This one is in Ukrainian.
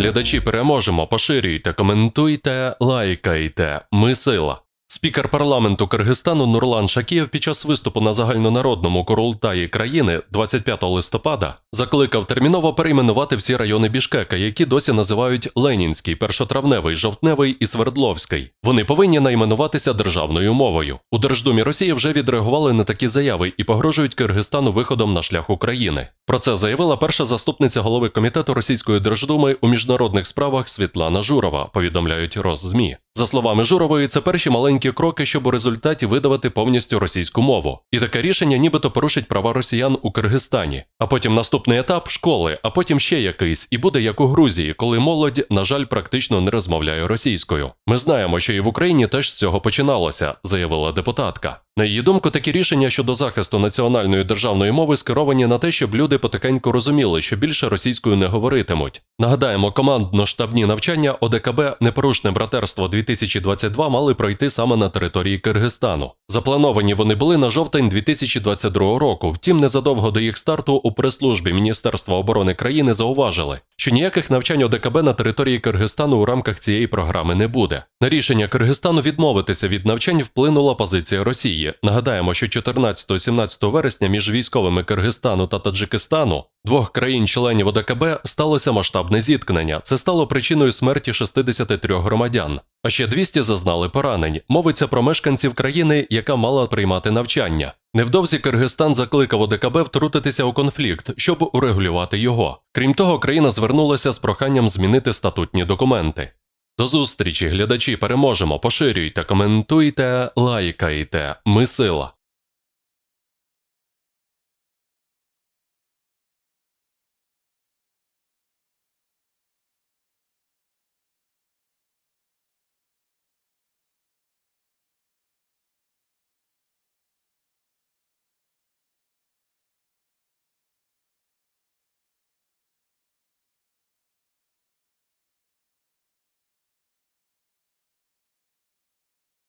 глядачі переможемо. Поширюйте, коментуйте, лайкайте. Ми сила. Спікер парламенту Киргизстану Нурлан Шакієв під час виступу на загальнонародному курултаї країни 25 листопада закликав терміново перейменувати всі райони Бішкека, які досі називають Ленінський, Першотравневий, Жовтневий і Свердловський. Вони повинні найменуватися державною мовою. У Держдумі Росії вже відреагували на такі заяви і погрожують Киргизстану виходом на шлях України. Про це заявила перша заступниця голови комітету Російської Держдуми у міжнародних справах Світлана Журова. Повідомляють Роззмі. За словами Журової, це перші маленькі кроки, щоб у результаті видавати повністю російську мову. І таке рішення нібито порушить права росіян у Киргизстані. А потім наступний етап школи, а потім ще якийсь, і буде як у Грузії, коли молодь, на жаль, практично не розмовляє російською. Ми знаємо, що і в Україні теж з цього починалося, заявила депутатка. На її думку, такі рішення щодо захисту національної державної мови скеровані на те, щоб люди потихеньку розуміли, що більше російською не говоритимуть. Нагадаємо, командно-штабні навчання ОДКБ Непорушне братерство 2022 мали пройти саме на території Киргизстану. Заплановані вони були на жовтень 2022 року. Втім, незадовго до їх старту у прес-службі Міністерства оборони країни зауважили, що ніяких навчань ОДКБ на території Киргизстану у рамках цієї програми не буде. На рішення Киргизстану відмовитися від навчань вплинула позиція Росії. Нагадаємо, що 14-17 вересня між військовими Киргизстану та Таджикистану двох країн-членів ОДКБ сталося масштабне зіткнення. Це стало причиною смерті 63 громадян. А ще 200 зазнали поранень. Мовиться про мешканців країни, яка мала приймати навчання. Невдовзі Киргизстан закликав ОДКБ втрутитися у конфлікт, щоб урегулювати його. Крім того, країна звернулася з проханням змінити статутні документи. До зустрічі, глядачі, переможемо. Поширюйте, коментуйте, лайкайте. Ми сила.